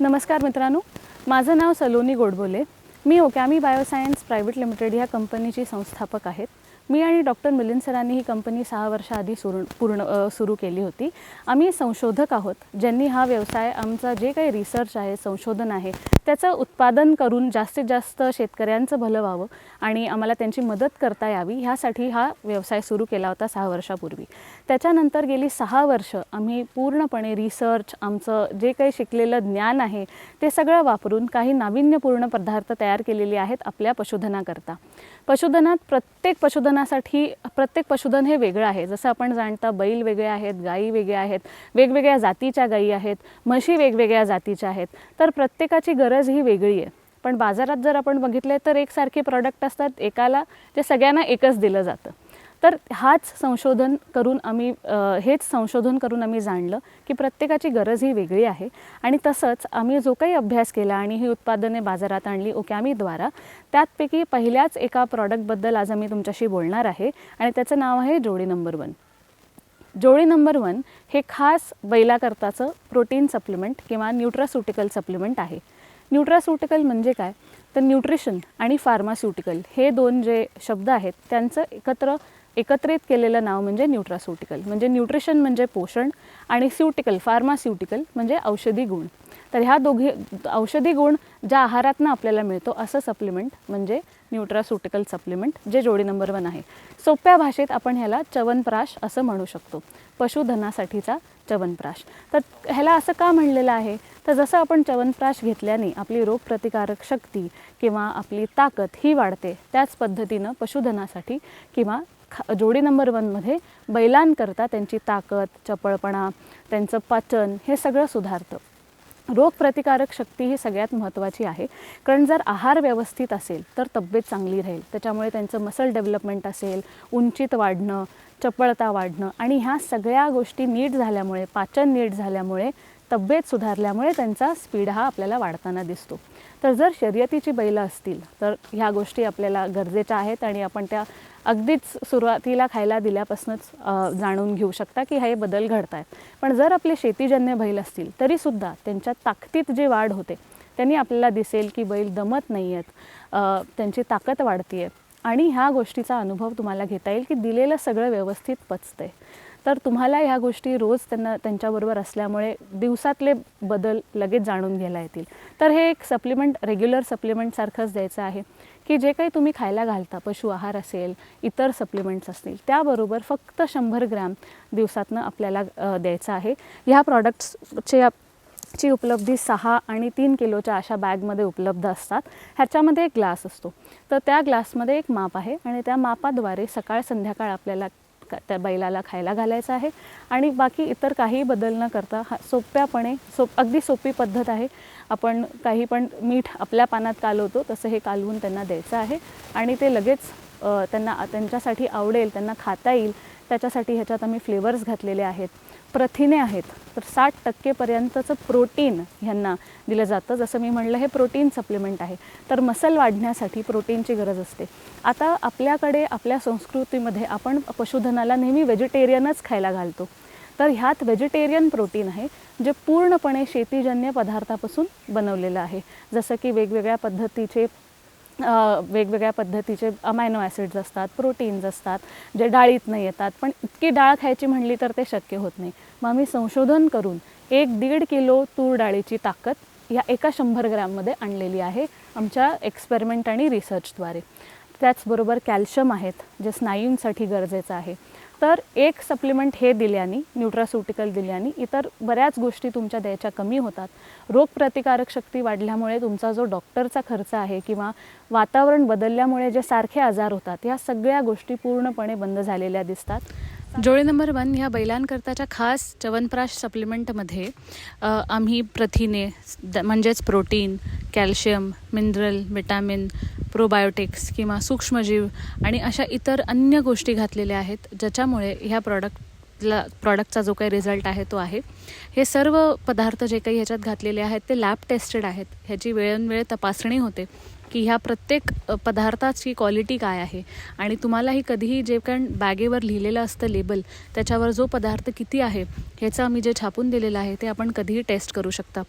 नमस्कार मित्रांनो. माझं नाव सलोनी गोडबोले. मी ओकॅमी बायोसायन्स प्रायव्हेट लिमिटेड ह्या कंपनीची संस्थापक आहेत मी आणि डॉक्टर मिलिंद सरांनी ही कंपनी सहा वर्षाआधी सुरू पूर्ण सुरू केली होती. आम्ही संशोधक आहोत ज्यांनी हा व्यवसाय आमचा जे काही रिसर्च आहे संशोधन आहे त्याचं उत्पादन करून जास्तीत जास्त शेतकऱ्यांचं भलं व्हावं आणि आम्हाला त्यांची मदत करता यावी ह्यासाठी हा व्यवसाय सुरू केला होता सहा वर्षापूर्वी. त्याच्यानंतर गेली सहा वर्ष आम्ही पूर्णपणे रिसर्च आमचं जे काही शिकलेलं ज्ञान आहे ते सगळं वापरून काही नाविन्यपूर्ण पदार्थ तयार केलेले आहेत आपल्या पशुधनाकरता. पशुधनात प्रत्येक पशुधनासाठी प्रत्येक पशुधन हे वेगळं आहे. जसं आपण जाणता बैल वेगळे आहेत गायी वेगळ्या आहेत वेगवेगळ्या जातीच्या गायी आहेत म्हशी वेगवेगळ्या जातीच्या आहेत तर प्रत्येकाची गरज ही वेगळी आहे. पण बाजारात जर आपण बघितले तर एकसारखे प्रॉडक्ट असतात एकाला ते सगळ्यांना एकच दिलं जातं. तर हाच संशोधन करून आम्ही हेच संशोधन करून आम्ही जाणलं की प्रत्येकाची गरज ही वेगळी आहे. आणि तसंच आम्ही जो काही अभ्यास केला आणि ही उत्पादने बाजारात आणली ओकॅमीद्वारा त्यातपैकी पहिल्याच एका प्रॉडक्टबद्दल आज आम्ही तुमच्याशी बोलणार आहे. आणि त्याचं नाव आहे जोडी नंबर वन. जोडी नंबर वन हे खास बैलाकरताचं प्रोटीन सप्लिमेंट किंवा न्यूट्रास्युटिकल सप्लिमेंट आहे. न्यूट्रास्युटिकल म्हणजे काय? तर न्यूट्रिशन आणि फार्मास्युटिकल हे दोन जे शब्द आहेत त्यांचं एकत्र एकत्रित केलेलं नाव म्हणजे न्यूट्रास्युटिकल. म्हणजे न्यूट्रिशन म्हणजे पोषण आणि स्युटिकल फार्मास्युटिकल म्हणजे औषधी गुण. तर ह्या दोघे औषधी गुण ज्या आहारातनं आपल्याला मिळतो असं सप्लिमेंट म्हणजे न्यूट्रास्युटिकल सप्लिमेंट जे जोडी नंबर वन आहे. सोप्या भाषेत आपण ह्याला चवनप्राश असं म्हणू शकतो. पशुधनासाठीचा च्यवनप्राश. तर ह्याला असं का म्हणलेलं आहे? तर जसं आपण चवनप्राश घेतल्याने आपली रोगप्रतिकारक शक्ती किंवा आपली ताकद ही वाढते त्याच पद्धतीनं पशुधनासाठी किंवा खा जोडी नंबर वनमध्ये बैलांकरता त्यांची ताकद चपळपणा त्यांचं पचन हे सगळं सुधारतं. रोगप्रतिकारक शक्ती ही सगळ्यात महत्त्वाची आहे. कारण जर आहार व्यवस्थित असेल तर तब्येत चांगली राहील. त्याच्यामुळे त्यांचं मसल डेव्हलपमेंट असेल उंचीत वाढणं चपळता वाढणं. आणि ह्या सगळ्या गोष्टी नीट झाल्यामुळे पाचन नीट झाल्यामुळे तब्येत सुधारल्यामुळे त्यांचा स्पीड हा आपल्याला वाढताना दिसतो. तर जर शर्यतीची बैलं असतील तर ह्या गोष्टी आपल्याला गरजेच्या आहेत आणि आपण त्या अगदीच सुरुवातीला खायला दिल्यापासूनच जाणून घेऊ शकता की हे बदल घडत आहेत पण जर आपले शेतीजन्य बैल असतील तरीसुद्धा त्यांच्या ताकदीत जी वाढ होते त्यांनी आपल्याला दिसेल की बैल दमत नाही आहेत त्यांची ताकद वाढती आहे आणि ह्या गोष्टीचा अनुभव तुम्हाला घेता येईल की दिलेलं सगळं व्यवस्थित पचतंय. तर तुम्हाला ह्या गोष्टी रोज त्यांना त्यांच्याबरोबर असल्यामुळे दिवसातले बदल लगेच जाणून घ्यायला येतील. तर हे एक सप्लिमेंट रेग्युलर सप्लिमेंटसारखंच द्यायचं आहे की जे काही तुम्ही खायला घालता पशु आहार असेल इतर सप्लिमेंट्स असतील त्याबरोबर फक्त शंभर ग्रॅम दिवसातनं आपल्याला द्यायचं आहे. ह्या प्रॉडक्ट्सचे ची उपलब्धी सहा आणि तीन किलोच्या अशा बॅगमध्ये उपलब्ध असतात. ह्याच्यामध्ये एक ग्लास असतो. तर त्या ग्लासमध्ये एक माप आहे आणि त्या मापाद्वारे सकाळ संध्याकाळ आपल्याला त्या बैलाला खायला घालायचं आहे. आणि बाकी इतर काही बदल न करता हा सोप्यापणे सोप अगदी सोपी पद्धत आहे. आपण काही पण मीठ आपल्या पानात कालवतो तसं हे कालवून त्यांना द्यायचं आहे. आणि ते लगेच त्यांना त्यांच्यासाठी आवडेल त्यांना खाता येईल त्याच्यासाठी ह्याच्यात आम्ही फ्लेवर्स घातलेले आहेत. प्रथिने आहेत तर साठ टक्केपर्यंतचं प्रोटीन ह्यांना दिलं जातं. जसं मी म्हणलं हे प्रोटीन सप्लिमेंट आहे. तर मसल वाढण्यासाठी प्रोटीनची गरज असते. आता आपल्याकडे आपल्या संस्कृतीमध्ये आपण पशुधनाला नेहमी व्हेजिटेरियनच खायला घालतो. तर ह्यात व्हेजिटेरियन प्रोटीन आहे जे पूर्णपणे शेतीजन्य पदार्थापासून बनवलेलं आहे. जसं की वेगवेगळ्या पद्धतीचे वेगवेगळ्या पद्धतीचे अमायनो ॲसिड्स असतात प्रोटीन्स असतात जे डाळीतनं येतात. पण इतकी डाळ खायची म्हणली तर ते शक्य होत नाही. मग आम्ही संशोधन करून एक दीड किलो तूर डाळीची ताकद या एका शंभर ग्रॅममध्ये आणलेली आहे आमच्या एक्सपेरिमेंट आणि रिसर्चद्वारे. त्याचबरोबर कॅल्शियम आहेत जे स्नायूंसाठी गरजेचं आहे. तर एक सप्लिमेंट हे दिल्याने न्यूट्रास्युटिकल दिल्याने इतर बऱ्याच गोष्टी तुमच्या द्यायच्या कमी होतात. रोगप्रतिकारक शक्ती वाढल्यामुळे तुमचा जो डॉक्टरचा खर्च आहे किंवा वातावरण बदलल्यामुळे जे सारखे आजार होतात या सगळ्या गोष्टी पूर्णपणे बंद झालेल्या दिसतात. जोडी नंबर वन ह्या बैलांकरताच्या खास च्यवनप्राश सप्लिमेंटमध्ये आम्ही प्रथिने द- म्हणजेच protein calcium mineral vitamin probiotics किंवा सूक्ष्मजीव आणि अशा इतर अन्य गोष्टी घातलेल्या आहेत ज्याच्यामुळे ह्या प्रॉडक्ट प्रॉडक्टला प्रॉडक्टचा जो काही रिझल्ट आहे तो आहे. हे सर्व पदार्थ जे काही ह्याच्यात घातलेले आहेत ते लॅब टेस्टेड आहेत. ह्याची वेळोवेळ तपासणी होते की ह्या प्रत्येक पदार्थाची क्वालिटी काय आहे. आणि तुम्हालाही कधीही जे काही बॅगेवर लिहिलेलं असतं लेबल त्याच्यावर जो पदार्थ किती आहे ह्याचं आम्ही जे छापून दिलेलं आहे ते आपण कधीही टेस्ट करू शकता.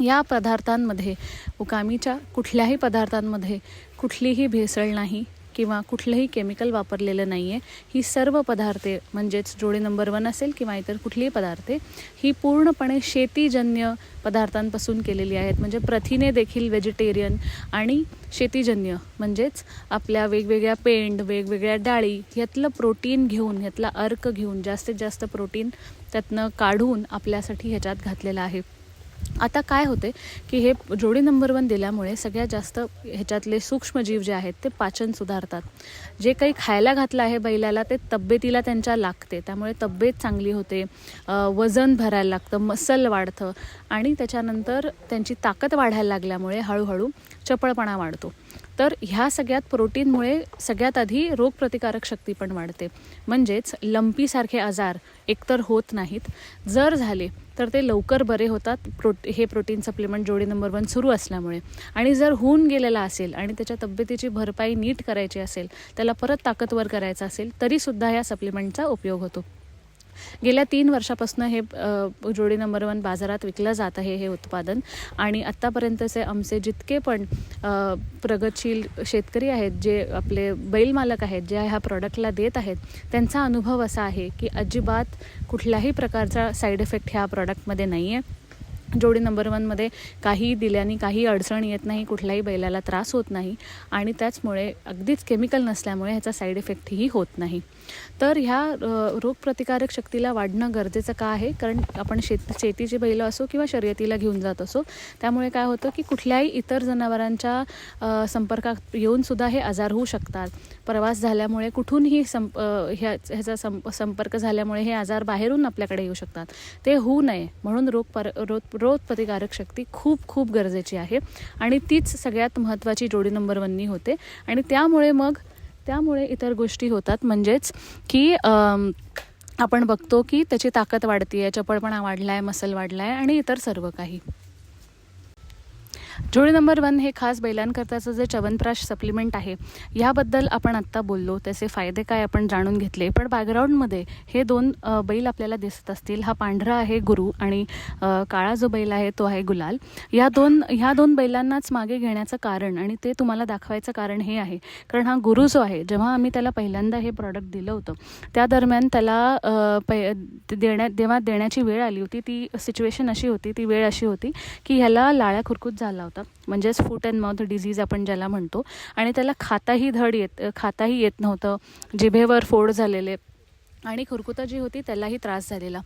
या पदार्थांमध्ये उकामीच्या कुठल्याही पदार्थांमध्ये कुठलीही भेसळ नाही. किंवा कुठलंही केमिकल वापरलेलं नाही आहे ही सर्व पदार्थे म्हणजेच जोडी नंबर वन असेल किंवा इतर कुठलीही पदार्थे ही पूर्णपणे शेतीजन्य पदार्थांपासून केलेली आहेत. म्हणजे प्रथिने देखील व्हेजिटेरियन आणि शेतीजन्य म्हणजेच आपल्या वेगवेगळ्या पेंड वेगवेगळ्या डाळी यातलं प्रोटीन घेऊन यातला अर्क घेऊन जास्तीत जास्त प्रोटीन त्यातनं काढून आपल्यासाठी ह्याच्यात घातलेलं आहे. आता काय होते की हे जोडी नंबर वन दिल्यामुळे सगळ्यात जास्त ह्याच्यातले सूक्ष्मजीव जे आहेत ते पाचन सुधारतात. जे काही खायला घातलं आहे बैलाला ते तब्येतीला त्यांच्या लागते. त्यामुळे तब्येत चांगली होते वजन भरायला लागतं मसल वाढतं आणि त्याच्यानंतर त्यांची ताकद वाढायला लागल्यामुळे हळूहळू चपळपणा वाढतो. तर ह्या सगळ्यात प्रोटीनमुळे सगळ्यात आधी रोगप्रतिकारक शक्ती पण वाढते. म्हणजेच लंपीसारखे आजार एकतर होत नाहीत. जर झाले तर ते लवकर बरे होतात. प्रो हे protein supplement Jodi number one सुरू असल्यामुळे. आणि जर होऊन गेलेला असेल आणि त्याच्या तब्येतीची भरपाई नीट करायची असेल त्याला परत ताकदवर करायचं असेल तरीसुद्धा या सप्लिमेंटचा उपयोग होतो. गेल्या तीन वर्षापासून हे जोडी नंबर वन बाजारात विकलं जात आहे हे उत्पादन. आणि आत्तापर्यंतचे आमचे जितके पण प्रगतशील शेतकरी आहेत जे आपले बैल मालक आहेत जे ह्या प्रॉडक्टला देत आहेत त्यांचा अनुभव असा आहे की अजिबात कुठल्याही प्रकारचा साईड इफेक्ट ह्या प्रॉडक्टमध्ये नाही आहे जोडी नंबर वनमध्ये काही दिल्याने काही अडचण येत नाही कुठल्याही बैलाला त्रास होत नाही आणि त्याचमुळे अगदीच केमिकल नसल्यामुळे ह्याचा साईड इफेक्टही होत नाही. तर ह्या रोगप्रतिकारक शक्तीला वाढणं गरजेचं का आहे? कारण आपण शेत शेतीची बैलं असो किंवा शर्यतीला घेऊन जात असो त्यामुळे काय होतं की कुठल्याही इतर जनावरांच्या संपर्कात येऊनसुद्धा हे आजार होऊ शकतात. प्रवास झाल्यामुळे कुठूनही संप ह्या ह्याचा संप संपर्क झाल्यामुळे हे आजार बाहेरून आपल्याकडे येऊ शकतात. ते होऊ नये. म्हणून रोग पर रोग रोगप्रतिकारक शक्ती खूप खूप गरजेची आहे. आणि तीच सगळ्यात महत्त्वाची जोडी नंबर वननी होते. आणि त्यामुळे मग त्यामुळे इतर गोष्टी होतात. म्हणजेच की आपण बघतो की त्याची ताकद वाढती आहे चपळपणा वाढला आहे मसल वाढला आहे आणि इतर सर्व काही. जोडी नंबर वन हे खास बैलांकरताचं जे च्यवनप्राश सप्लिमेंट आहे ह्याबद्दल आपण आत्ता बोललो. त्याचे फायदे काय आपण जाणून घेतले. पण बॅकग्राऊंडमध्ये हे दोन बैल आपल्याला दिसत असतील. हा पांढरा आहे गुरु आणि काळा जो बैल आहे तो आहे गुलाल. या दोन ह्या दोन बैलांनाच मागे घेण्याचं कारण आणि ते तुम्हाला दाखवायचं कारण हे आहे. कारण हा गुरु जो आहे जेव्हा आम्ही त्याला पहिल्यांदा हे प्रॉडक्ट दिलं होतं त्या दरम्यान त्याला पै देण्या जेव्हा देण्याची वेळ आली होती. ती सिच्युएशन अशी होती ती वेळ अशी होती की ह्याला लाळ्या खुरकूत झाला. होता म्हणजेच फूट अँड माउथ डिझीज आपण ज्याला म्हणतो. आणि त्याला खाताही धड येत खाताही येत नव्हतं. जिभेवर फोड झालेले आणि खुरकुता जी होती त्यालाही त्रास झालेला.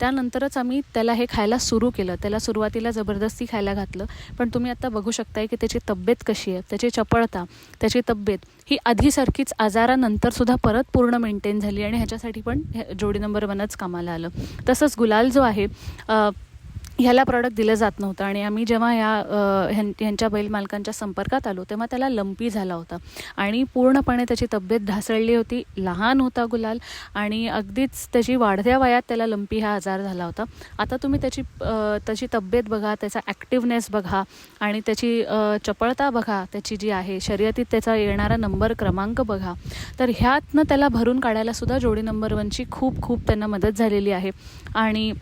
त्यानंतरच आम्ही त्याला हे खायला सुरू केलं. त्याला सुरुवातीला जबरदस्ती खायला घातलं. पण तुम्ही आता बघू शकताय की त्याची तब्येत कशी आहे. त्याची चपळता त्याची तब्येत ही आधीसारखीच आजारानंतरसुद्धा परत पूर्ण मेंटेन झाली आणि ह्याच्यासाठी पण जोडी नंबर वनच कामाला आलं. तसंच गुलाल जो आहे ह्याला प्रॉडक्ट दिलं जात नव्हतं. आणि आम्ही जेव्हा ह्या ह्यां ह्यांच्या बैल मालकांच्या संपर्कात आलो तेव्हा त्याला लंपी झाला होता. आणि पूर्णपणे त्याची तब्येत ढासळली होती. लहान होता गुलाल. आणि अगदीच त्याची वाढत्या वयात त्याला लंपी हा आजार झाला होता. आता तुम्ही त्याची त्याची तब्येत बघा त्याचा ॲक्टिवनेस बघा. आणि त्याची चपळता बघा. त्याची जी आहे शर्यतीत त्याचा येणारा नंबर क्रमांक बघा. तर ह्यातनं त्याला भरून काढायला सुद्धा जोडी नंबर वनची खूप खूप त्यांना मदत झालेली आहे. आणि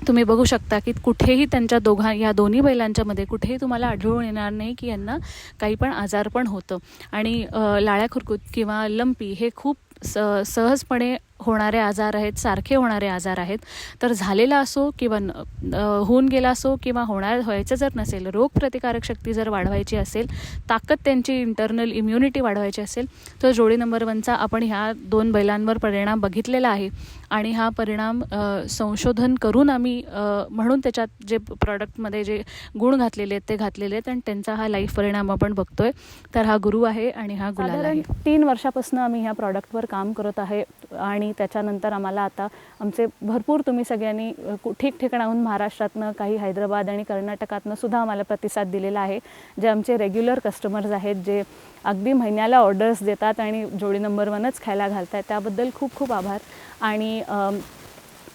तुम्ही बघू शकता की कुठेही त्यांच्या दोघा या दोन्ही बैलांच्यामध्ये कुठेही तुम्हाला आढळून येणार नाही की यांना काही पण आजार पण होतं. आणि लाळ्या खुरकूत किंवा लंपी हे खूप स सहजपणे होणारे आजार आहेत सारखे होणारे आजार आहेत. तर झालेला असो किंवा होऊन गेला असो किंवा होणार व्हायचं जर नसेल रोगप्रतिकारक शक्ती जर वाढवायची असेल ताकद त्यांची इंटरनल इम्युनिटी वाढवायची असेल तर जोडी नंबर वनचा आपण ह्या दोन बैलांवर परिणाम बघितलेला आहे. आणि हा परिणाम संशोधन करून आम्ही म्हणून त्याच्यात जे प्रॉडक्टमध्ये जे गुण घातलेले आहेत ते घातलेले आहेत आणि त्यांचा हा लाईफ परिणाम आपण बघतोय. तर हा गुरु आहे आणि हा गुलाल आहे. तीन वर्षापासून आम्ही ह्या प्रॉडक्टवर काम करत आहे. आणि त्याच्यानंतर आम्हाला आता आमचे भरपूर तुम्ही सगळ्यांनी ठिकठिकाणाहून महाराष्ट्रातनं काही हैदराबाद आणि कर्नाटकातनं सुद्धा आम्हाला प्रतिसाद दिलेला आहे. जे आमचे रेग्युलर कस्टमर्स आहेत जे अगदी महिन्याला ऑर्डर्स देतात आणि जोडी नंबर वनच खायला घालतात त्याबद्दल खूप खूप आभार. आणि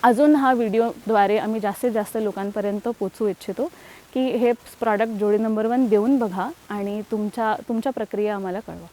अजून हा व्हिडिओद्वारे आम्ही जास्तीत जास्त लोकांपर्यंत पोचू इच्छितो की हे प्रॉडक्ट जोडी नंबर वन देऊन बघा आणि तुमच्या तुमच्या प्रक्रिया आम्हाला कळवा.